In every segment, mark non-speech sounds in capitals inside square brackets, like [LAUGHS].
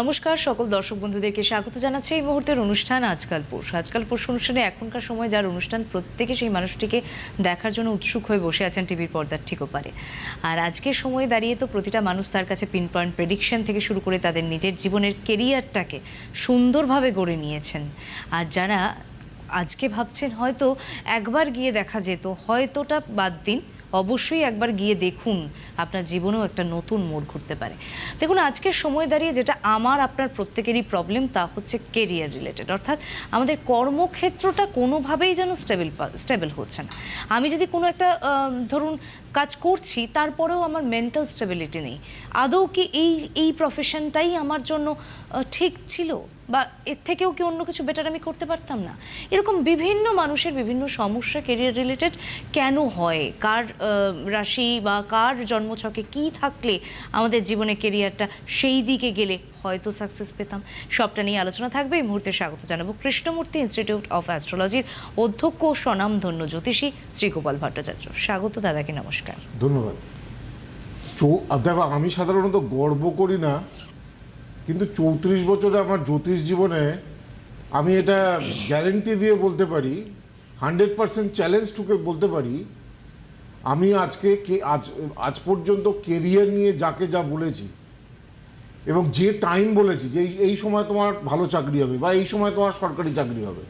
নমস্কার, সকল দর্শক বন্ধুদেরকে স্বাগত জানাচ্ছি এই মুহূর্তের অনুষ্ঠান আজকাল পোষ। আজকাল পোষ অনুষ্ঠানে এখনকার সময় যার অনুষ্ঠান প্রত্যেকে সেই মানুষটিকে দেখার জন্য উৎসুক হয়ে বসে আছেন টিভির পর্দার ঠিক পারে আর আজকের সময়ে দাঁড়িয়ে তো প্রতিটা মানুষ তার কাছে পিন পয়েন্ট প্রেডিকশন থেকে শুরু করে তাদের নিজের জীবনের কেরিয়ারটাকে সুন্দরভাবে গড়ে নিয়েছেন। আর যারা আজকে ভাবছেন হয়তো একবার গিয়ে দেখা যেত, হয়তোটা বাদ দিন অবশ্যই একবার গিয়ে দেখুন, আপনার জীবনেও একটা নতুন মোড় ঘুরতে পারে। দেখুন আজকের সময় দাঁড়িয়ে যেটা আমার, আপনার প্রত্যেকেরই প্রবলেম তা হচ্ছে কেরিয়ার রিলেটেড অর্থাৎ আমাদের কর্মক্ষেত্রটা কোনোভাবেই যেন স্টেবল স্টেবল হচ্ছে না। আমি যদি কোনো একটা ধরুন কাজ করছি, তারপরেও আমার মেন্টাল স্টেবিলিটি নেই। আদৌ কি এই এই প্রফেশনটাই আমার জন্য ঠিক ছিল? বা এর থেকেও কি অন্য কিছু বেটার আমি করতে পারতাম না? এরকম বিভিন্ন মানুষের বিভিন্ন সমস্যা কেরিয়ার রিলেটেড কেন হয়? কার রাশি বা কার জন্মছকে কি থাকলে আমাদের জীবনে কেরিয়ারটা সেই দিকে গেলে হয়তো সাকসেস পেতাম? সবটা নিয়ে আলোচনা থাকবে। এই মুহূর্তে স্বাগত জানাব কৃষ্ণমূর্তি ইনস্টিটিউট অফ অ্যাস্ট্রোলজির অধ্যক্ষ স্বনামধন্য জ্যোতিষী শ্রীগোপাল ভট্টাচার্য। স্বাগত দাদাকে, নমস্কার। ধন্যবাদ। দেখো, আমি সাধারণত গর্ব করি না কিন্তু চৌত্রিশ বছরে আমার জ্যোতিষ জীবনে আমি এটা গ্যারেন্টি দিয়ে বলতে পারি হান্ড্রেড পার্সেন্ট চ্যালেঞ্জ টুকে বলতে পারি আমি আজকে কে আজ আজ পর্যন্ত কেরিয়ার নিয়ে যাকে যা বলেছি এবং যে টাইম বলেছি যে এই- এই সময় তোমার ভালো চাকরি হবে বা এই সময় তোমার সরকারি চাকরি হবে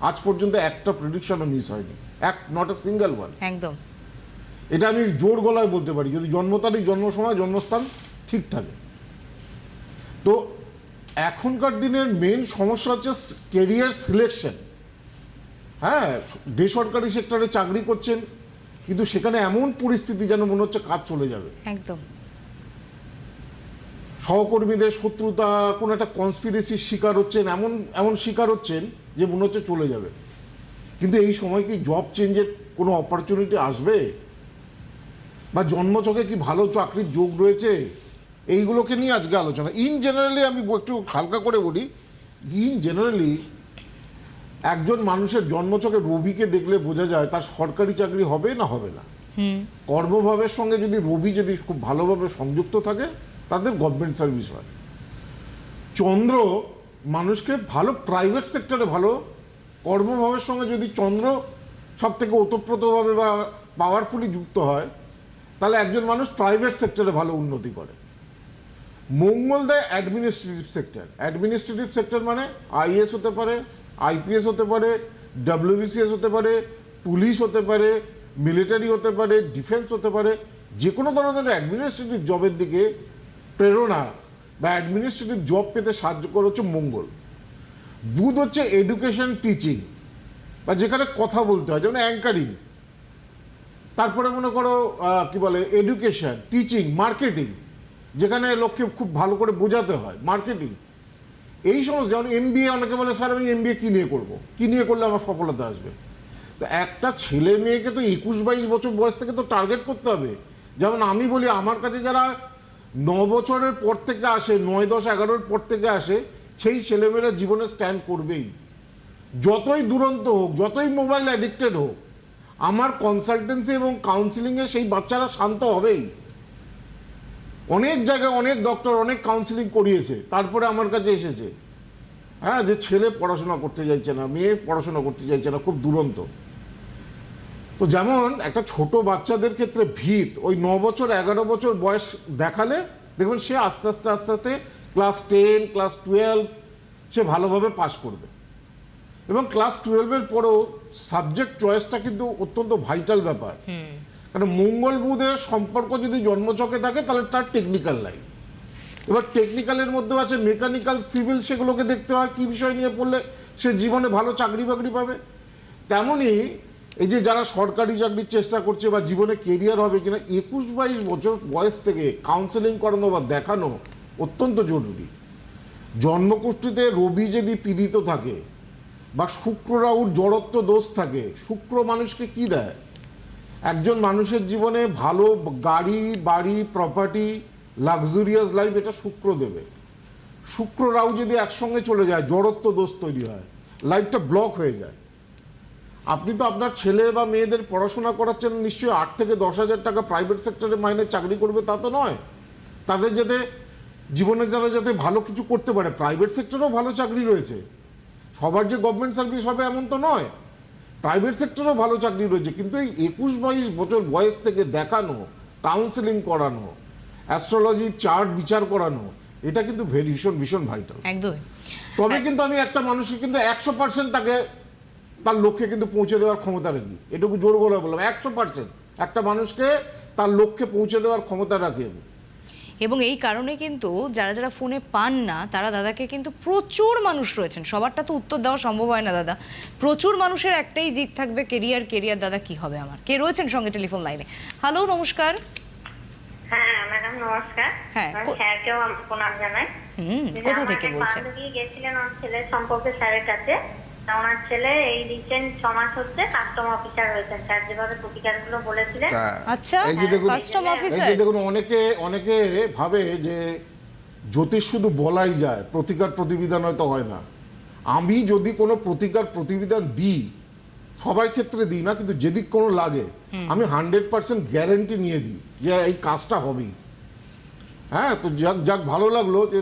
আজ পর্যন্ত একটা প্রেডিকশনও মিস হয়নি এক নট এ সিঙ্গেল ওয়ান একদম। এটা আমি জোর গলায় বলতে পারি যদি জন্ম তারিখ জন্ম সময় জন্মস্থান ঠিক থাকে। তো এখনকার দিনের মেন সমস্যা হচ্ছে কেরিয়ার সিলেকশন হ্যাঁ বেসরকারি সেক্টরে চাকরি করছেন কিন্তু সেখানে এমন পরিস্থিতি যেন মনে হচ্ছে কাজ চলে যাবে। একদম। সহকর্মীদের শত্রুতা কোনো একটা কনস্পিরেসির শিকার হচ্ছেন এমন এমন শিকার হচ্ছেন যে মনে হচ্ছে চলে যাবে। কিন্তু এই সময় কি জব চেঞ্জের কোনো অপরচুনিটি আসবে? বা জন্মছকে কি ভালো চাকরির যোগ রয়েছে? এইগুলোকে নিয়ে আজকে আলোচনা। ইন জেনারেলি আমি একটু হালকা করে বলি ইন জেনারেলি একজন মানুষের জন্মচকে রবিকে দেখলে বোঝা যায় তার সরকারি চাকরি হবে না হবে না। কর্মভাবের সঙ্গে যদি রবি যদি খুব ভালোভাবে সংযুক্ত থাকে তাদের গভর্নমেন্ট সার্ভিস হয়। চন্দ্র মানুষকে ভালো প্রাইভেট সেক্টরে ভালো কর্মভাবের সঙ্গে যদি চন্দ্র সব থেকে ওতপ্রোতভাবে বা পাওয়ারফুলি যুক্ত হয় তাহলে একজন মানুষ প্রাইভেট সেক্টরে ভালো উন্নতি করে। মঙ্গল দেয় অ্যাডমিনিস্ট্রেটিভ সেক্টর অ্যাডমিনিস্ট্রেটিভ সেক্টর মানে আইএস হতে পারে আইপিএস হতে পারে ডাব্লিউবিসিএস হতে পারে পুলিশ হতে পারে মিলিটারি হতে পারে ডিফেন্স হতে পারে যে কোনো ধরনের অ্যাডমিনিস্ট্রেটিভ জবের দিকে প্রেরণা বা অ্যাডমিনিস্ট্রেটিভ জব পেতে সাহায্য করে হচ্ছে মঙ্গল। বুধ হচ্ছে এডুকেশন টিচিং বা যেখানে কথা বলতে হয়, যেমন অ্যাঙ্কারিং তারপরে মনে করো কি বলে এডুকেশন টিচিং মার্কেটিং যেখানে লোককে খুব ভালো করে বোঝাতে হয় মার্কেটিং এই সমস্ত, যেমন এম অনেকে বলে, স্যার, আমি এম কী নিয়ে করব? কী নিয়ে করলে আমার সফলতা আসবে? তো একটা ছেলে মেয়েকে তো একুশ বাইশ বছর বয়স থেকে তো টার্গেট করতে হবে। যেমন আমি বলি, আমার কাছে যারা ন বছরের পর থেকে আসে, নয় দশ এগারোর পর থেকে আসে, সেই ছেলেমেয়েরা জীবনে স্ট্যান্ড করবেই। যতই দুরন্ত হোক, যতই মোবাইল অ্যাডিক্টেড হোক, আমার কনসালটেন্সি এবং কাউন্সিলিংয়ে সেই বাচ্চারা শান্ত হবেই। অনেক জায়গায় অনেক ডক্টর অনেক কাউন্সিলিং করিয়েছে, তারপরে আমার কাছে এসেছে। হ্যাঁ যে ছেলে পড়াশোনা করতে চাইছে না, মেয়ে পড়াশোনা করতে চাইছে না, খুব দুরন্ত। তো যেমন একটা ছোট বাচ্চাদের ক্ষেত্রে ভিত, ওই ন বছর, এগারো বছর বয়স দেখালে দেখবেন সে আস্তে আস্তে আস্তে আস্তে ক্লাস টেন ক্লাস টুয়েলভ সে ভালোভাবে পাশ করবে। এবং ক্লাস টুয়েলভের পরেও সাবজেক্ট চয়েসটা কিন্তু অত্যন্ত ভাইটাল ব্যাপার। কারণ মঙ্গল বুধের সম্পর্ক যদি জন্মচকে থাকে, তাহলে তার টেকনিক্যাল লাইন এবার টেকনিক্যালের মধ্যেও আছে মেকানিক্যাল সিভিল সেগুলোকে দেখতে হয়, কী বিষয় নিয়ে পড়লে সে জীবনে ভালো চাকরি বাকরি পাবে। তেমনই এই যে যারা সরকারি চাকরির চেষ্টা করছে বা জীবনে কেরিয়ার হবে কিনা, একুশ বাইশ বছর বয়স থেকে কাউন্সেলিং করানো বা দেখানো অত্যন্ত জরুরি। জন্মকুষ্ঠিতে রবি যদি পীড়িত থাকে বা শুক্র রাহুর জড়ত্ব দোষ থাকে, শুক্র মানুষকে কি দেয়? একজন মানুষের জীবনে ভালো গাড়ি, বাড়ি প্রপার্টি লাক্সুরিয়াস লাইফ এটা শুক্র দেবে। শুক্র রাহু যদি একসঙ্গে চলে যায়, জড়ত্ব দোষ তৈরি হয় লাইফটা ব্লক হয়ে যায়। আপনি তো আপনার ছেলে বা মেয়েদের পড়াশোনা করাচ্ছেন, নিশ্চয়ই আট থেকে দশ হাজার টাকা প্রাইভেট সেক্টরে মাইনে চাকরি করবে, তা তো নয়। তাদের যাতে, জীবনে যারা যাতে ভালো কিছু করতে পারে প্রাইভেট সেক্টরেও ভালো চাকরি রয়েছে। সবার যে গভর্নমেন্ট সার্ভিস হবে এমন তো নয়। প্রাইভেট সেক্টরেও ভালো চাকরি রয়েছে কিন্তু এই একুশ বাইশ বছর বয়স থেকে দেখানো কাউন্সেলিং করানো অ্যাস্ট্রোলজি চার্ট বিচার করানো এটা কিন্তু ভীষণ ভীষণ ভাইটাল একদমই। তবে কিন্তু আমি একটা মানুষকে কিন্তু একশো পার্সেন্ট তাকে তার লক্ষ্যে কিন্তু পৌঁছে দেওয়ার ক্ষমতা রাখি। এটুকু জোর গলা বললাম একশো পার্সেন্ট একটা মানুষকে তার লক্ষ্যে পৌঁছে দেওয়ার ক্ষমতা রাখি আমি। এবং এই কারণে কিন্তু যারা যারা ফোনে পান না তারা দাদাকে কিন্তু প্রচুর মানুষ রয়েছেন। সবারটা তো উত্তর দেওয়া সম্ভব হয় না দাদা। প্রচুর মানুষের একটাই জিত থাকবে কেরিয়ার কেরিয়ার দাদা কি হবে আমার? কে রয়েছেন সঙ্গে টেলিফোন লাইনে হ্যালো নমস্কার। হ্যাঁ ম্যাডাম নমস্কার। হ্যাঁ, স্যারকেও প্রণাম জানাই। হুম কোথা থেকে বলছেন? ছেলের সম্পর্কে স্যারের কাছে। ওনার ছেলে এই রিসেন্ট ছ মাস হচ্ছে কাস্টম অফিসার হয়েছেন স্যার যেভাবে প্রতিকারগুলো বলেছিলেন আচ্ছা এই দেখুন কাস্টম অফিসার যে দেখুন অনেকে অনেকে ভাবে যে জ্যোতিষ শুধু বলাই যায় প্রতিকার প্রতিবিধান হয়তো হয় না। আমি যদি কোনো প্রতিকার প্রতিবিধান দিই সবার ক্ষেত্রে দিই না কিন্তু যেদিক কোনো লাগে আমি হান্ড্রেড পার্সেন্ট গ্যারেন্টি নিয়ে দিই যে এই কাজটা হবেই। হ্যাঁ তো যাক যাক ভালো লাগল যে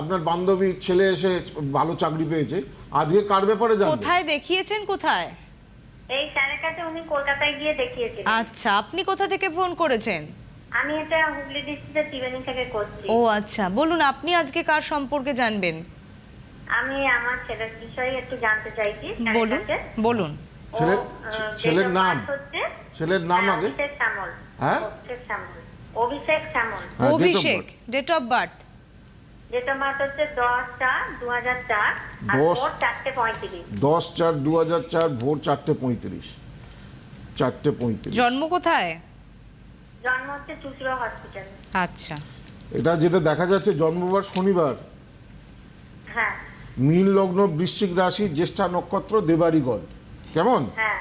আপনার বান্ধবীর ছেলে এসে ভালো চাকরি পেয়েছে। আজকে কার ব্যাপারে জানবে? কোথায় দেখিয়েছেন কোথায়? এই স্যারের কাছে উনি কলকাতায় গিয়ে দেখিয়েছিলেন। আচ্ছা আপনি কোথা থেকে ফোন করেছেন? আমি এটা হুগলি ডিস্ট্রিক্টের ত্রিবেণী থেকে করছি। ও আচ্ছা বলুন আপনি আজকে কার সম্পর্কে জানবেন? আমি আমার ছেলের বিষয়ে একটু জানতে চাইছি বলুন। বলুন। ছেলের- ছেলের নাম? হচ্ছে ছেলের নাম আগে? হ্যাঁ? Abhishek Shyamal. Abhishek date of birth date of হচ্ছে দশ চার দু হাজার চার দশ- চারটে পঁয়ত্রিশ। দশ চার দু হাজার চার ভোর চারটে পঁয়ত্রিশ। চারটে পঁয়ত্রিশ। জন্ম কোথায়? জন্ম হচ্ছে চুচুড়া হসপিটালে। আচ্ছা। এটা যেটা দেখা যাচ্ছে জন্মবার শনিবার। হ্যাঁ। মীন লগ্ন বৃশ্চিক রাশি জ্যেষ্ঠা নক্ষত্র দেবারিগণ। কেমন? হ্যাঁ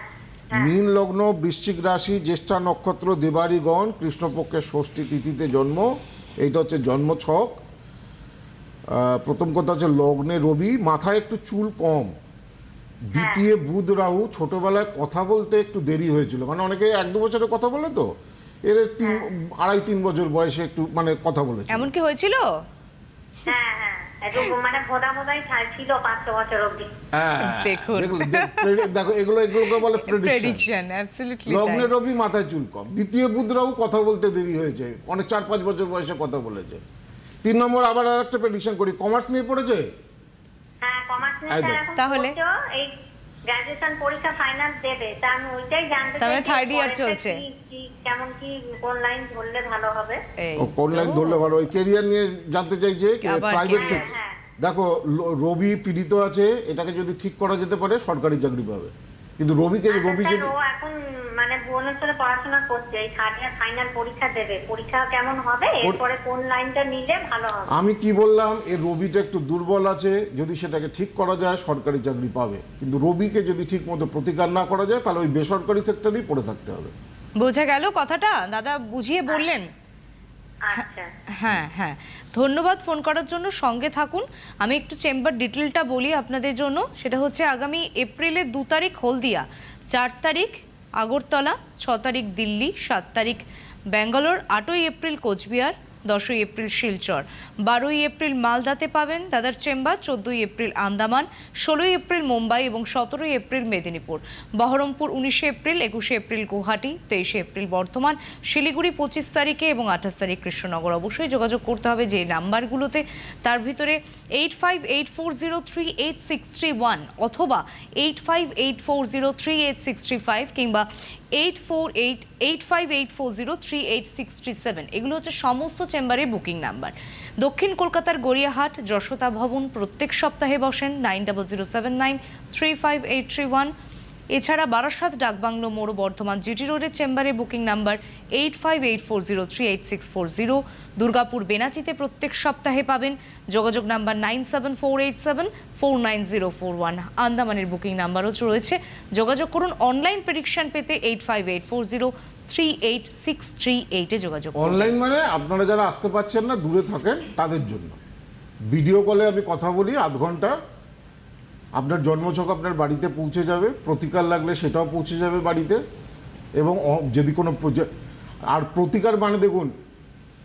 মীন লগ্ন বৃশ্চিক রাশি জ্যেষ্ঠা নক্ষত্র দেবারিগণ কৃষ্ণপক্ষের ষষ্ঠী তিথিতে জন্ম। এইটা হচ্ছে জন্ম ছক প্রথম কথা হচ্ছে লগ্নে রবি মাথায় একটু চুল কম। দ্বিতীয় বুধ রাহু ছোটবেলায় কথা বলতে একটু দেরি হয়েছিল। মানে অনেকে এক দু বছরের কথা বলে তো? এর তিন আড়াই তিন বছর বয়সে একটু মানে কথা বলেছে এমন কি হয়েছিল? হ্যাঁ হ্যাঁ। মানে বছর হ্যাঁ, দেখ- এগুলো এগুলোকে বলে [LAUGHS] প্রেডিকশন লগ্নে রবি মাথায় চুল কম। দ্বিতীয় বুধরাও কথা বলতে দেরি হয়েছে। অনেক চার পাঁচ বছর বয়সে কথা বলেছে। তিন নম্বর আবার আর একটা প্রেডিকশন করি। কমার্স নিয়ে পড়েছে? হ্যাঁ কমার্স নিয়ে তাহলে? এই গ্রাজুয়েশন পরীক্ষা ফাইনাল দেবে। তা আমি ওইটাই জানতে তবে third year চলছে। কেমন কি কোন লাইন ধরলে ভালো হবে? ও কোন লাইন ধরলে ভালো ওই কেরিয়ার নিয়ে জানতে চাইছে প্রাইভেট সেক্টর হ্যাঁ। দেখো রবি পীড়িত আছে এটাকে যদি ঠিক করা যেতে পারে সরকারি চাকরি পাবে। কিন্তু রবিকে আচ্ছা, রবি যদি ও এখন মানে ভুবনেশ্বরে পড়াশোনা করছে এই থার্ড ইয়ার ফাইনাল পরীক্ষা দেবে। পরীক্ষা কেমন হবে? এরপরে কোন লাইনটা নিলে ভালো হবে? আমি কি বললাম এর রবিটা একটু দুর্বল আছে যদি সেটাকে ঠিক করা যায় সরকারি চাকরি পাবে। কিন্তু রবিকে যদি ঠিক মতো প্রতিকার না করা যায় তাহলে ওই বেসরকারি সেক্টরেই পড়ে থাকতে হবে। বোঝা গেল কথাটা? দাদা বুঝিয়ে বললেন। হ্যাঁ হ্যাঁ। ধন্যবাদ ফোন করার জন্য। সঙ্গে থাকুন। আমি একটু চেম্বার ডিটেলটা বলি আপনাদের জন্য। সেটা হচ্ছে আগামী এপ্রিলের দু তারিখ হলদিয়া, চার তারিখ আগরতলা, ছ তারিখ দিল্লি, সাত তারিখ ব্যাঙ্গালোর, আটই এপ্রিল কোচবিহার। দশই এপ্রিল শিলচর। বারোই এপ্রিল মালদাতে পাবেন দাদার চেম্বার, চোদ্দোই এপ্রিল আন্দামান, ষোলোই এপ্রিল মুম্বাই এবং সতেরোই এপ্রিল মেদিনীপুর। বহরমপুর উনিশে এপ্রিল, একুশে এপ্রিল গুয়াহাটি, তেইশে এপ্রিল বর্ধমান, শিলিগুড়ি পঁচিশ তারিখে এবং আঠাশ তারিখ কৃষ্ণনগর। অবশ্যই যোগাযোগ করতে হবে যে নাম্বারগুলোতে। তার ভিতরে eight five eight four zero three eight six three one অথবা eight five eight four zero three eight six three five কিংবা eight four eight eight five eight four zero three eight six three seven এগুলো হচ্ছে সমস্ত চেম্বারে booking number. দক্ষিণ কলকাতার গড়িয়াহাট যশোতা ভবন প্রত্যেক সপ্তাহে বসেন nine double zero seven nine three five eight three one এছাড়া বারাসাত ডাকবাংলো মোড় বর্ধমান জিটি রোডের চেম্বারে booking number eight five eight four zero three eight six four zero. Durgapur বেনাচিতে প্রত্যেক সপ্তাহে পাবেন। যোগাযোগ number nine seven four eight seven four nine zero four one. আন্দামানের booking নাম্বারও রয়েছে। যোগাযোগ করুন অনলাইন প্রেডিকশন পেতে eight five eight four zero three eight six three এইটে যোগাযোগ অনলাইন মানে আপনারা যারা আসতে পারছেন না, দূরে থাকেন, তাদের জন্য। ভিডিও কলে আমি কথা বলি আধ ঘণ্টা। আপনার জন্মছক আপনার বাড়িতে পৌঁছে যাবে প্রতিকার লাগলে সেটাও পৌঁছে যাবে বাড়িতে এবং যদি কোনো আর প্রতিকার মানে দেখুন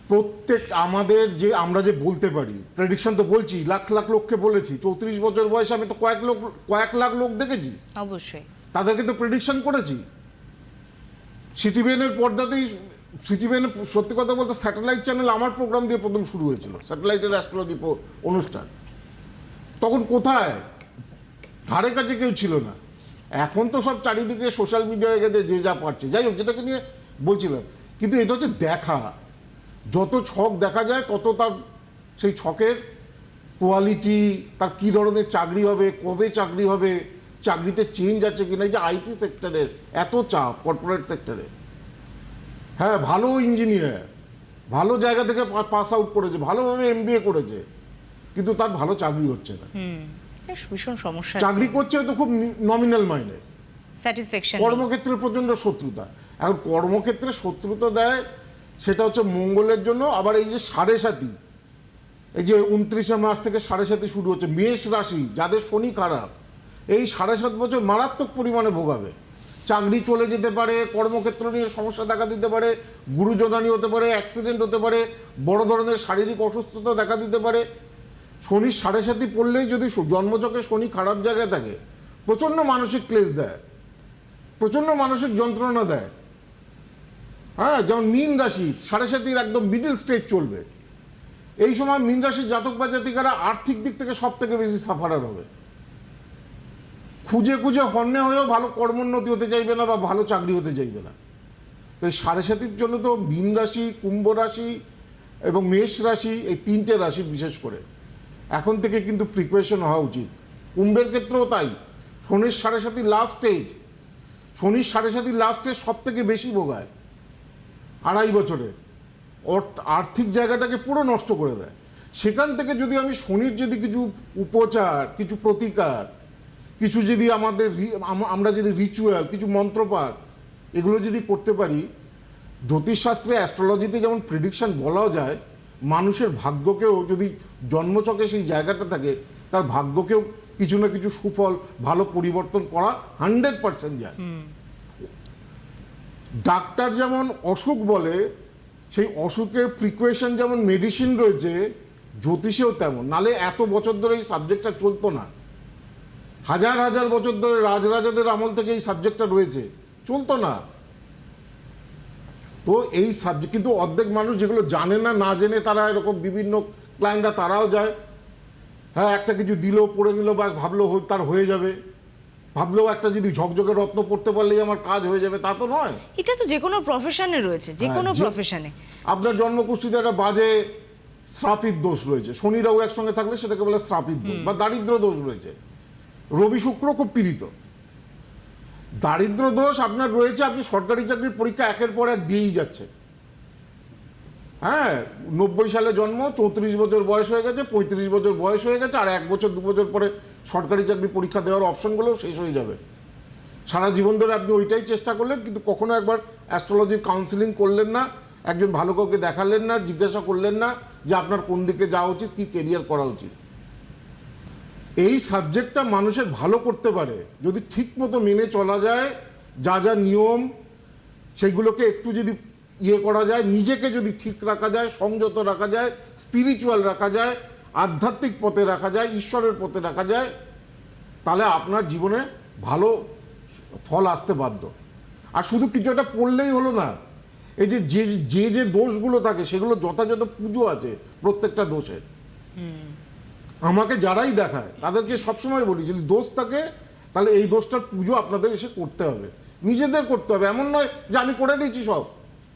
প্রত্যেক আমাদের যে আমরা যে বলতে পারি প্রেডিকশন তো বলছি লাখ লাখ লোককে বলেছি চৌত্রিশ বছর বয়সে আমি তো কয়েক লোক কয়েক লাখ লোক দেখেছি। অবশ্যই। তাদেরকে তো প্রেডিকশন করেছি। সিটিভিএনের পর্দাতেই সিটিভিএনের সত্যি কথা বলতে স্যাটেলাইট চ্যানেল আমার প্রোগ্রাম দিয়ে প্রথম শুরু হয়েছিল স্যাটেলাইটের অ্যাস্ট্রোলজি অনুষ্ঠান। তখন কোথায়? ধারে কাছে কেউ ছিল না। এখন তো সব চারিদিকে সোশ্যাল মিডিয়ায় গেছে যে যা পারছে যাই হোক, যেটাকে নিয়ে বলছিলাম, কিন্তু এটা হচ্ছে দেখা। যত ছক দেখা যায়, তত তার সেই ছকের কোয়ালিটি তার কী ধরনের চাকরি হবে, কবে চাকরি হবে, চাকরিতে চেঞ্জ আছে কিনা, এই যে আইটি সেক্টরের এত চাপ কর্পোরেট সেক্টরে হ্যাঁ ভালো ইঞ্জিনিয়ার ভালো জায়গা থেকে পাস আউট করেছে, ভালোভাবে এম করেছে, কিন্তু তার ভালো চাকরি হচ্ছে না। ভীষণ সমস্যা চাকরি করছে তো খুব নমিনাল মাইনে স্যাটিসফ্যাকশন কর্মক্ষেত্রে প্রচণ্ড শত্রুতা। এখন কর্মক্ষেত্রে শত্রুতা দেয় সেটা হচ্ছে মঙ্গলের জন্য আবার এই যে সাড়ে সাতি এই যে উনত্রিশে মার্চ থেকে সাড়ে সাতি শুরু হচ্ছে মেষ রাশি যাদের শনি খারাপ এই সাড়ে সাত বছর মারাত্মক পরিমাণে ভোগাবে। চাকরি চলে যেতে পারে কর্মক্ষেত্র নিয়ে সমস্যা দেখা দিতে পারে গুরুজনানি হতে পারে অ্যাক্সিডেন্ট হতে পারে বড় ধরনের শারীরিক অসুস্থতা দেখা দিতে পারে শনির সাড়ে সাতি পড়লেই যদি জন্মচকে শনি খারাপ জায়গায় থাকে, প্রচণ্ড মানসিক ক্লেশ দেয়, প্রচণ্ড মানসিক যন্ত্রণা দেয়। হ্যাঁ যেমন মীন রাশি, সাড়ে সাতির একদম মিডিল স্টেজ চলবে। এই সময় মীন রাশির জাতক বা জাতিকারা আর্থিক দিক থেকে সব থেকে বেশি সাফারার হবে। খুঁজে খুঁজে হন্যে হয়েও ভালো কর্মোন্নতি হতে চাইবে না বা ভালো চাকরি হতে চাইবে না। তো এই সাড়ে সাতির জন্য তো মীন রাশি, কুম্ভ রাশি এবং মেষ রাশি, এই তিনটে রাশি বিশেষ করে। এখন থেকে কিন্তু প্রিপারেশন হওয়া উচিত। কুম্ভের ক্ষেত্রেও তাই। শনির সাড়ে সাতি লাস্ট স্টেজ শনির সাড়ে লাস্ট স্টেজ সব থেকে বেশি ভোগায়। আড়াই বছরে। অর্থ, আর্থিক জায়গাটাকে পুরো নষ্ট করে দেয়। সেখান থেকে যদি আমি শনির যদি কিছু উপচার, কিছু প্রতিকার, কিছু যদি আমাদের আমরা যদি রিচুয়াল কিছু মন্ত্রপাঠ, এগুলো যদি করতে পারি, জ্যোতিষশাস্ত্রে অ্যাস্ট্রোলজিতে যেমন প্রিডিকশন বলাও যায় মানুষের ভাগ্যকেও যদি জন্মচকে সেই জায়গাটা থাকে, তার ভাগ্যকেও কিছু না কিছু সুফল, ভালো পরিবর্তন করা হান্ড্রেড পার্সেন্ট যায়। ডাক্তার যেমন অসুখ বলে, সেই অসুখের প্রিকুয়েশন যেমন মেডিসিন রয়েছে, জ্যোতিষেও তেমন। নালে এত বছর ধরে এই সাবজেক্টটা চলতো না। হাজার হাজার বছর ধরে রাজরাজাদের আমল থেকে এই সাবজেক্টটা রয়েছে। চলতো না। তো এই সাবজেক্ট কিন্তু অর্ধেক মানুষ যেগুলো জানে না না জেনে তারা এরকম বিভিন্ন ক্লায়েন্টরা তারাও যায়। হ্যাঁ একটা কিছু দিল পড়ে দিল বাস ভাবলো তার হয়ে যাবে। ভাবলেও একটা যদি ঝকঝকে রত্ন পড়তে পারলেই আমার কাজ হয়ে যাবে তা তো নয়। এটা তো যে কোনো প্রফেশনে রয়েছে যে হ্যাঁ, কোনো প্রফেশনে আপনার জন্মকুষ্ঠিতে একটা বাজে শ্রাপিত দোষ রয়েছে। শনিরাও একসঙ্গে থাকলে সেটাকে বলে শ্রাপিত দোষ বা দারিদ্র দোষ রয়েছে। রবি শুক্র খুব পীড়িত। দারিদ্র দোষ আপনার রয়েছে, আপনি সরকারি চাকরির পরীক্ষা একের পর এক দিয়েই যাচ্ছে হ্যাঁ নব্বই সালে জন্ম, চৌত্রিশ বছর বয়স হয়ে গেছে, পঁয়ত্রিশ বছর বয়স হয়ে গেছে, আর এক বছর, দু বছর পরে সরকারি চাকরি পরীক্ষা দেওয়ার অপশনগুলোও শেষ হয়ে যাবে। সারা জীবন ধরে আপনি ওইটাই চেষ্টা করলেন, কিন্তু কখনো একবার অ্যাস্ট্রোলজির কাউন্সিলিং করলেন না, একজন ভালো কাউকে দেখালেন না, জিজ্ঞাসা করলেন না যে আপনার কোন দিকে যাওয়া উচিত, কী কেরিয়ার করা উচিত। এই সাবজেক্টটা মানুষের ভালো করতে পারে। যদি ঠিক মতো মেনে চলা যায়, যা যা নিয়ম, সেগুলোকে একটু যদি ইয়ে করা যায়, নিজেকে যদি ঠিক রাখা যায়, সংযত রাখা যায় স্পিরিচুয়াল রাখা যায়, আধ্যাত্মিক পথে রাখা যায়, ঈশ্বরের পথে রাখা যায়, তাহলে আপনার জীবনে ভালো ফল আসতে বাধ্য। আর শুধু কিছু একটা পড়লেই হলো না, এই যে যে যে দোষগুলো থাকে, সেগুলো যথাযথ পুজো আছে প্রত্যেকটা দোষের। আমাকে যারাই দেখায়, তাদেরকে সবসময় বলি, যদি দোষ থাকে, তাহলে এই দোষটার পুজো আপনাদের এসে করতে হবে। নিজেদের করতে হবে, এমন নয় যে আমি করে দিয়েছি সব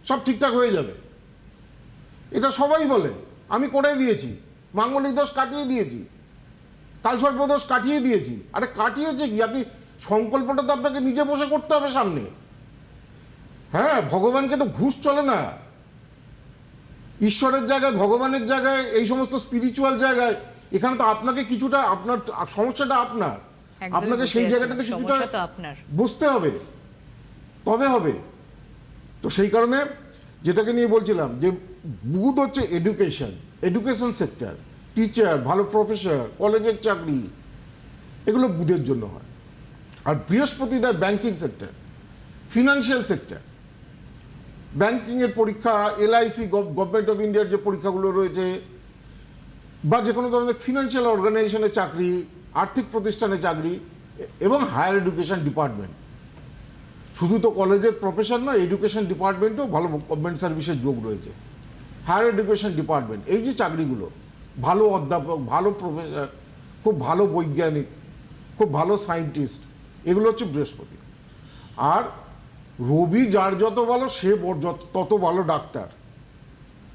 সব ঠিকঠাক হয়ে যাবে। এটা সবাই বলে, আমি করে দিয়েছি, মাঙ্গলিক দোষ কাটিয়ে দিয়েছি, কালসর্প দোষ কাটিয়ে দিয়েছি। আরে কাটিয়েছে কি? আপনি সংকল্পটা তো আপনাকে নিজে বসে করতে হবে সামনে। হ্যাঁ ভগবানকে তো ঘুষ চলে না। ঈশ্বরের জায়গায়, ভগবানের জায়গায়, এই সমস্ত স্পিরিচুয়াল জায়গায় এখানে তো আপনাকে কিছুটা আপনার সমস্যাটা আপনার। আপনাকে সেই জায়গাটাতে কিছুটা। বুঝতে হবে। তবে হবে। তো সেই কারণে যেটাকে নিয়ে বলছিলাম যে বুধ হচ্ছে এডুকেশন এডুকেশন সেক্টর টিচার ভালো প্রফেসর কলেজের চাকরি এগুলো বুধের জন্য হয়। আর বৃহস্পতি দেয় ব্যাংকিং সেক্টর ফিনান্সিয়াল সেক্টর ব্যাংকিংয়ের পরীক্ষা এলআইসি গভর্নমেন্ট অফ ইন্ডিয়ার যে পরীক্ষাগুলো রয়েছে বা যে কোনো ধরনের ফিনান্সিয়াল অর্গানাইজেশনে চাকরি, আর্থিক প্রতিষ্ঠানে চাকরি, এবং হায়ার এডুকেশন ডিপার্টমেন্ট শুধু তো কলেজের প্রফেশন নয় এডুকেশন ডিপার্টমেন্টেও ভালো গভর্নমেন্ট সার্ভিসের যোগ রয়েছে। হায়ার এডুকেশন ডিপার্টমেন্ট এই যে চাকরিগুলো, ভালো অধ্যাপক, ভালো প্রফেসর খুব ভালো বৈজ্ঞানিক, খুব ভালো সায়েন্টিস্ট এগুলো হচ্ছে বৃহস্পতি। আর রবি যার যত ভালো, সে তত ভালো ডাক্তার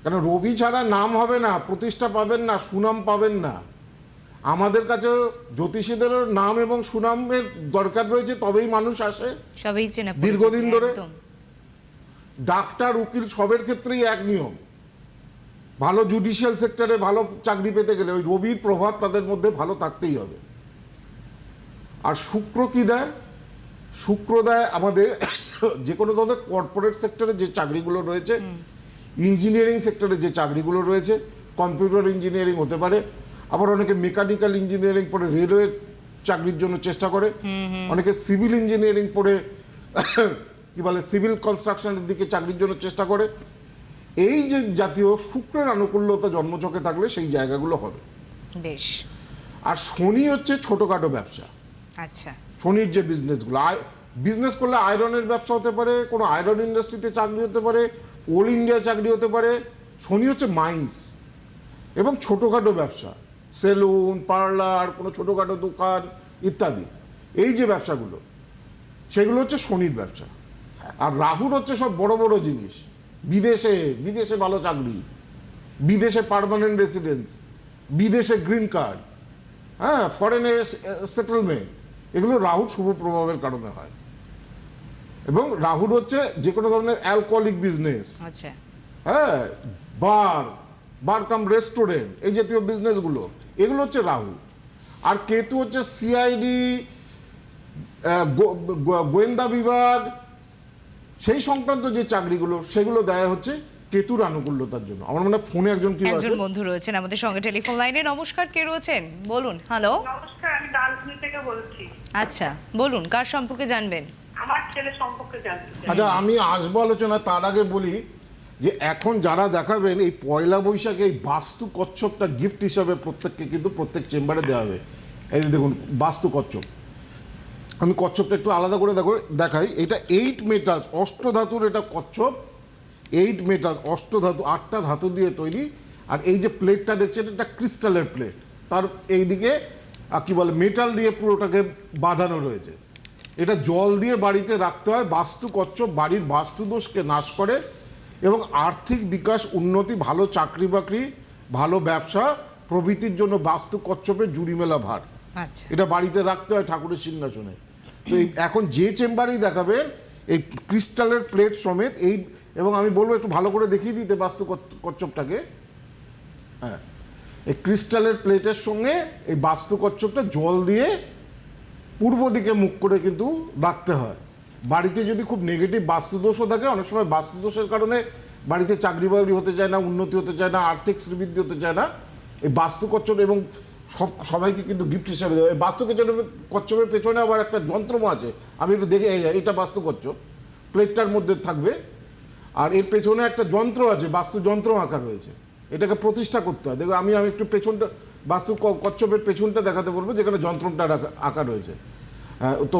কেন রবি ছাড়া নাম হবে না প্রতিষ্ঠা পাবেন না সুনাম পাবেন না। আমাদের কাছে জ্যোতিষীদেরও নাম এবং সুনামের দরকার রয়েছে তবেই মানুষ আসে। সবাই দীর্ঘদিন ধরে? ডাক্তার উকিল সবের ক্ষেত্রেই এক নিয়ম। ভালো জুডিশিয়াল সেক্টরে ভালো চাকরি পেতে গেলে ওই রবির প্রভাব তাদের মধ্যে ভালো থাকতেই হবে। আর শুক্র কি দেয়? শুক্র দেয় আমাদের [COUGHS] যে কোনো ধরনের কর্পোরেট সেক্টরে যে চাকরিগুলো রয়েছে ইঞ্জিনিয়ারিং সেক্টরে যে চাকরিগুলো রয়েছে কম্পিউটার ইঞ্জিনিয়ারিং হতে পারে আবার অনেকে মেকানিক্যাল ইঞ্জিনিয়ারিং পড়ে রেলওয়ে চাকরির জন্য চেষ্টা করে অনেকে সিভিল ইঞ্জিনিয়ারিং পড়ে কি বলে সিভিল কনস্ট্রাকশনের দিকে চাকরির জন্য চেষ্টা করে। এই যে জাতীয় শুক্রের আনুকূল্যতা জন্মচকে থাকলে সেই জায়গাগুলো হবে। বেশ। আর শনি হচ্ছে ছোটোখাটো ব্যবসা। আচ্ছা। শনির যে বিজনেসগুলো বিজনেস করলে আয়রনের ব্যবসা হতে পারে কোনো আয়রন ইন্ডাস্ট্রিতে চাকরি হতে পারে অল ইন্ডিয়া চাকরি হতে পারে শনি হচ্ছে মাইন্স এবং ছোটোখাটো ব্যবসা, সেলুন, পার্লার, কোনো ছোটোখাটো দোকান ইত্যাদি। এই যে ব্যবসাগুলো, সেগুলো হচ্ছে শনির ব্যবসা। আর রাহুর হচ্ছে সব বড় বড় জিনিস। বিদেশে বিদেশে ভালো চাকরি। বিদেশে পারমানেন্ট রেসিডেন্স বিদেশে গ্রিন কার্ড হ্যাঁ ফরেনে সেটেলমেন্ট এগুলো রাহুর শুভ প্রভাবের কারণে হয়। এবং রাহুর হচ্ছে যে কোনো ধরনের অ্যালকোহলিক বিজনেস আচ্ছা। হ্যাঁ বার বার কাম রেস্টুরেন্ট এই জাতীয় বিজনেসগুলো এগুলো হচ্ছে রাহু আর কেতু হচ্ছে সিআইডি গোয়েন্দা বিভাগ সেই সংক্রান্ত যে চাকরিগুলো সেগুলো দেয় হচ্ছে কেতুর আনুকূল্যতার জন্য। আমার মনে ফোনে একজন কি একজন বন্ধু রয়েছেন আমাদের সঙ্গে টেলিফোন লাইনে। নমস্কার কে রয়েছেন? বলুন হ্যালো। নমস্কার আমি ডানকুনি থেকে বলছি। আচ্ছা বলুন কার সম্পর্কে জানবেন? আমার ছেলে সম্পর্কে জানতে আচ্ছা আমি আসব আলোচনা, তার আগে বলি যে এখন যারা দেখাবেন, এই পয়লা বৈশাখে এই বাস্তু কচ্ছপটা গিফট হিসাবে প্রত্যেককে কিন্তু প্রত্যেক চেম্বারে দেওয়া হবে। এই দেখুন, বাস্তু কচ্ছপ। আমি কচ্ছপটা একটু আলাদা করে দেখো, দেখাই। এটা এইট মেটাস অষ্টধাতুর এটা কচ্ছপ। এইট মেটাস অষ্টধাতু আটটা ধাতু দিয়ে তৈরি। আর এই যে প্লেটটা দেখছেন, এটা ক্রিস্টালের প্লেট। তার এইদিকে কি বলে মেটাল দিয়ে পুরোটাকে বাঁধানো রয়েছে। এটা জল দিয়ে বাড়িতে রাখতে হয়। বাস্তু কচ্ছপ বাড়ির বাস্তু দোষকে নাশ করে এবং আর্থিক বিকাশ উন্নতি ভালো চাকরি বাকরি ভালো ব্যবসা প্রভৃতির জন্য বাস্তু কচ্ছপের জুড়ি মেলা ভার। আচ্ছা। এটা বাড়িতে রাখতে হয় ঠাকুরের সিংহাসনে। তো এই এখন যে চেম্বারেই দেখাবেন এই ক্রিস্টালের প্লেট সমেত এই এবং আমি বলব একটু ভালো করে দেখিয়ে দিতে বাস্তু কচ্ছপটাকে হ্যাঁ এই ক্রিস্টালের প্লেটের সঙ্গে এই বাস্তু কচ্ছপটা জল দিয়ে পূর্ব দিকে মুখ করে কিন্তু রাখতে হয়। বাড়িতে যদি খুব নেগেটিভ বাস্তুদোষও থাকে, অনেক সময় বাস্তুদোষের কারণে বাড়িতে চাকরি বাকরি হতে চায় না, উন্নতি হতে চায় না, আর্থিক শ্রীবৃদ্ধি হতে চায় না। এই বাস্তু কচ্ছপ এবং সব, সবাইকে কিন্তু গিফট হিসাবে দেবে বাস্তু কচ্ছপের কচ্ছপের পেছনে আবার একটা যন্ত্রমও আছে। আমি একটু দেখে এটা বাস্তু কচ্ছপ প্লেটটার মধ্যে থাকবে। আর এর পেছনে একটা যন্ত্র আছে, বাস্তু যন্ত্র আঁকা রয়েছে। এটাকে প্রতিষ্ঠা করতে হয়। দেখো, আমি আমি একটু পেছনটা, বাস্তু কচ্ছপের পেছনটা দেখাতে বলব, যেখানে যন্ত্রটা আঁকা রয়েছে। তো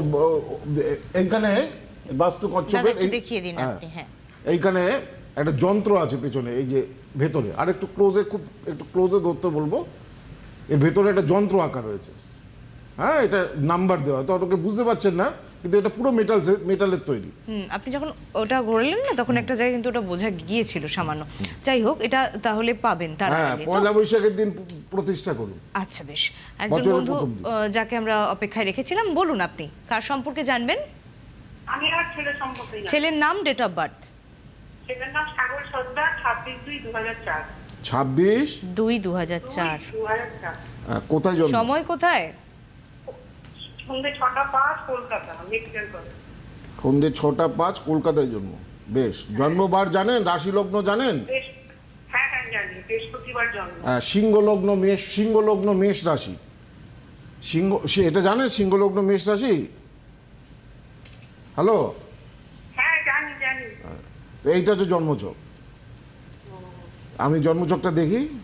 এইখানে বাস্তু কচ্ছপের দেখিয়ে দিন আপনি, হ্যাঁ। এইখানে একটা যন্ত্র আছে পেছনে এই যে ভেতরে। আর একটু ক্লোজে খুব একটু ক্লোজে ধরতে বলব। এর ভেতরে একটা যন্ত্র আঁকা রয়েছে। হ্যাঁ এটা নাম্বার দেওয়া। তো অতকে বুঝতে পারছেন না? কিন্তু এটা পুরো মেটাল মেটালের তৈরি। হুম, আপনি যখন ওটা ঘোরালেন না তখন একটা জায়গায় কিন্তু ওটা বোঝা গিয়েছিল সামান্য। যাই হোক এটা তাহলে পাবেন তার হ্যাঁ? পয়লা বৈশাখের দিন প্রতিষ্ঠা করুন। আচ্ছা বেশ। একজন বন্ধু যাকে আমরা অপেক্ষায় রেখেছিলাম বলুন আপনি কার সম্পর্কে জানবেন? আমি আর ছেলে সম্পর্কে জানি। ছেলের নাম ডেট অফ বার্থ ছেলের নাম সাগর সর্দার ছাব্বিশ দুই দু হাজার চার। ছাব্বিশ? দুই দু হাজার চার। দু হাজার চার। কোথায় জন্ম? সময় কোথায়? সন্ধ্যে ছটা পাঁচ কলকাতা মেডিকেল কলেজ সন্ধে ছটা পাঁচ কলকাতায় জন্ম। বেশ জন্মবার জানেন? রাশি লগ্ন জানেন হ্যাঁ হ্যাঁ জানি বৃহস্পতিবার জন্ম। আহ, সিংহলগ্ন মেষ সিংহলগ্ন মেষ রাশি। সিংহ সে- এটা জানেন সিংহলগ্ন মেষ রাশি? হ্যালো? হ্যাঁ এইটা হচ্ছে জন্মচক। আমি জন্মচকটা দেখি।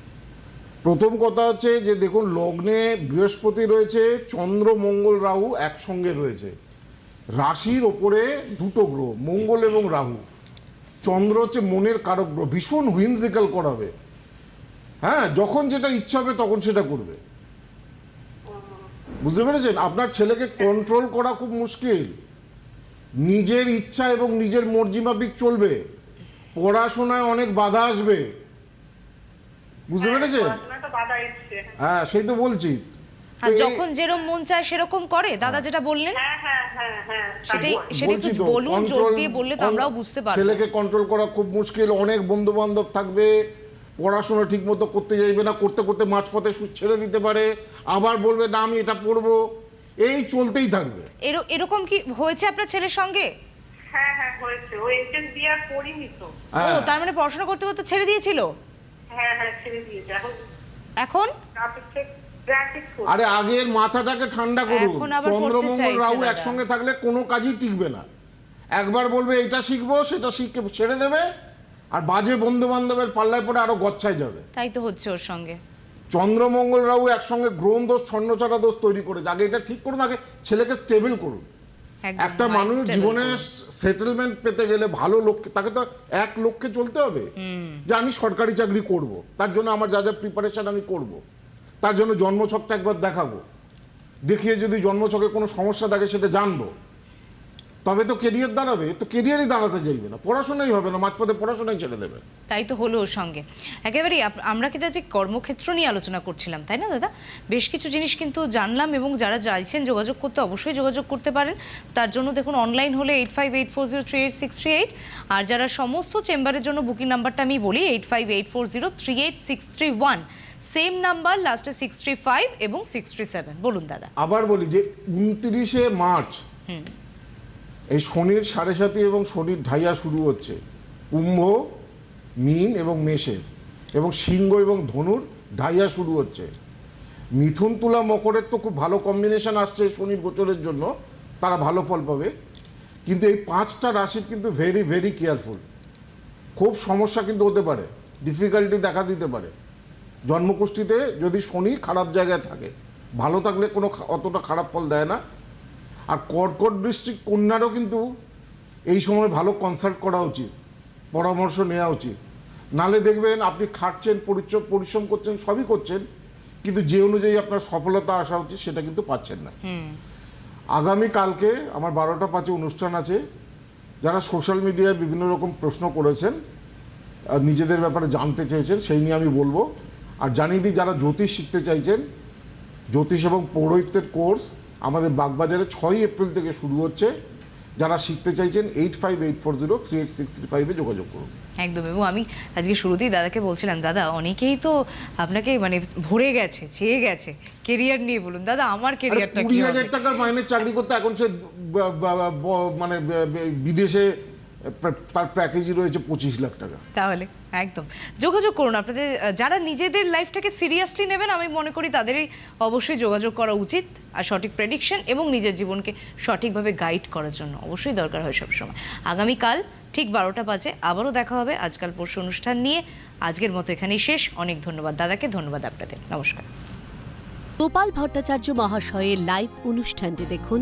প্রথম কথা হচ্ছে যে দেখুন, লগ্নে বৃহস্পতি রয়েছে, চন্দ্র, মঙ্গল, রাহু একসঙ্গে রয়েছে। রাশির ওপরে দুটো গ্রহ, মঙ্গল এবং রাহু। চন্দ্র হচ্ছে মনের কারক গ্রহ, ভীষণ হুইমজিক্যাল করাবে। হ্যাঁ যখন যেটা ইচ্ছা হবে তখন সেটা করবে। বুঝতে পেরেছেন? আপনার ছেলেকে কন্ট্রোল করা খুব মুশকিল। নিজের ইচ্ছা এবং নিজের মর্জি মাফিক চলবে। পড়াশোনায় অনেক বাধা আসবে। বুঝতে বাধা এসছে। হ্যাঁ সেই তো বলছি। আর যখন যেরকম মন চায় সেরকম করে। দাদা যেটা বললেন হ্যাঁ হ্যাঁ হ্যাঁ হ্যাঁ সেটাই সেটা একটু বলুন জোর দিয়ে বললে তো আমরাও বুঝতে পারব। ছেলেকে কন্ট্রোল করা খুব মুশকিল অনেক বন্ধু বান্ধব থাকবে পড়াশোনা ঠিক মতো করতে যাইবে না করতে করতে মাঝপথে ছেড়ে দিতে পারে আবার বলবে না আমি এটা পড়ব। এই চলতেই থাকবে। এর- এরকম কি হয়েছে আপনার ছেলের সঙ্গে? হ্যাঁ হ্যাঁ হয়েছে। ও এইচএস দিয়ে আর পড়িনি তো। হ্যাঁ। তার মানে পড়াশোনা করতে করতে ছেড়ে দিয়েছিল? হ্যাঁ হ্যাঁ ছেড়ে দিয়েছে এখন? এখন আরে আগের মাথাটাকে ঠান্ডা করুন। এখন আবার পড়তে চন্দ্রমঙ্গল রাহু একসঙ্গে থাকলে কোনো কাজই টিকবে না। একবার বলবে এটা শিখব সেটা শিখে ছেড়ে দেবে। আর বাজে বন্ধু বান্ধবের পাল্লায় পড়ে আরও গচ্ছায় যাবে। তাই তো হচ্ছে ওর সঙ্গে। চন্দ্রমঙ্গল রাহু একসঙ্গে গ্রহণ দোষ ছন্নছাড়া দোষ তৈরি করেছে। আগে এটা ঠিক করুন আগে ছেলেকে স্টেবল করুন। একটা মানুষ জীবনে সেটেলমেন্ট পেতে গেলে ভালো লক্ষ্যে তাকে তো এক লক্ষ্যে চলতে হবে। যে আমি সরকারি চাকরি করব তার জন্য আমার যা যা প্রিপারেশান আমি করব তার জন্য জন্মছকটা একবার দেখাবো। দেখিয়ে যদি জন্মছকে কোনো সমস্যা থাকে সেটা জানব। তবে তো কেরিয়ার দাঁড়াবে তো কেরিয়ারই দাঁড়াতে চাইবে না পড়াশোনাই হবে না মাঝপথে পড়াশোনাই ছেড়ে দেবে। তাই তো হলো ওর সঙ্গে। একেবারেই আমরা কিন্তু যে কর্মক্ষেত্র নিয়ে আলোচনা করছিলাম তাই না দাদা? বেশ কিছু জিনিস কিন্তু জানলাম এবং যারা চাইছেন যোগাযোগ করতে অবশ্যই যোগাযোগ করতে পারেন। তার জন্য দেখুন অনলাইন হলে eight five eight four zero three eight six three eight আর যারা সমস্ত চেম্বারের জন্য বুকিং নাম্বারটা আমি বলি eight five eight four zero three eight six three one same number লাস্টে সিক্স থ্রি ফাইভ এবং সিক্স থ্রি সেভেন বলুন দাদা। আবার বলি যে উনত্রিশে মার্চ এই শনির সাড়ে সাতি এবং শনির ঢাইয়া শুরু হচ্ছে। কুম্ভ, মীন এবং মেষের এবং সিংহ এবং ধনুর ঢাইয়া শুরু হচ্ছে। মিথুন তুলা মকরের তো খুব ভালো কম্বিনেশন আসছে শনির গোচরের জন্য, তারা ভালো ফল পাবে। কিন্তু এই পাঁচটা রাশির কিন্তু ভেরি ভেরি কেয়ারফুল খুব সমস্যা কিন্তু হতে পারে ডিফিকাল্টি দেখা দিতে পারে। জন্মকুষ্ঠিতে যদি শনি খারাপ জায়গায় থাকে, ভালো থাকলে কোনো অতটা খারাপ ফল দেয় না। আর কর্কট ডিস্ট্রিক্ট কন্যারও কিন্তু এই সময় ভালো কনসাল্ট করা উচিত পরামর্শ নেওয়া উচিত। নালে দেখবেন আপনি খাটছেন পরিশ্রম পরিশ্রম করছেন সবই করছেন কিন্তু যে অনুযায়ী আপনার সফলতা আসা উচিত সেটা কিন্তু পাচ্ছেন না। আগামী কালকে আমার বারোটা পাঁচে অনুষ্ঠান আছে যারা সোশ্যাল মিডিয়ায় বিভিন্ন রকম প্রশ্ন করেছেন আর নিজেদের ব্যাপারে জানতে চেয়েছেন সেই নিয়ে আমি বলব। আর জানিয়ে দিই যারা জ্যোতিষ শিখতে চাইছেন জ্যোতিষ এবং পৌরোহিত্যের কোর্স আমাদের বাগবাজারে ছয়ই এপ্রিল থেকে শুরু হচ্ছে। যারা শিখতে চাইছেন eight five eight four zero three eight six three ফাইভে যোগাযোগ করুন। একদম এবং আমি আজকে শুরুতেই দাদাকে বলছিলাম দাদা অনেকেই তো আপনাকে মানে ভরে গেছে চেয়ে গেছে কেরিয়ার নিয়ে বলুন। দাদা আমার কেরিয়ারটা কুড়ি হাজার টাকার মাইনের চাকরি করতে এখন সে মানে বিদেশে তার প্যাকেজই রয়েছে পঁচিশ লাখ টাকা। তাহলে একদম। যোগাযোগ করুন আপনাদের যারা নিজেদের লাইফটাকে সিরিয়াসলি নেবেন আমি মনে করি তাদেরই অবশ্যই যোগাযোগ করা উচিত আর সঠিক প্রেডিকশন এবং নিজের জীবনকে সঠিকভাবে গাইড করার জন্য। অবশ্যই দরকার হয় সবসময়। আগামীকাল ঠিক বারোটা বাজে আবারও দেখা হবে আজকাল পরশু অনুষ্ঠান নিয়ে। আজকের মতো এখানেই শেষ। অনেক ধন্যবাদ দাদাকে ধন্যবাদ আপনাদের। নমস্কার। গোপাল ভট্টাচার্য মহাশয়ের লাইভ অনুষ্ঠানটি দেখুন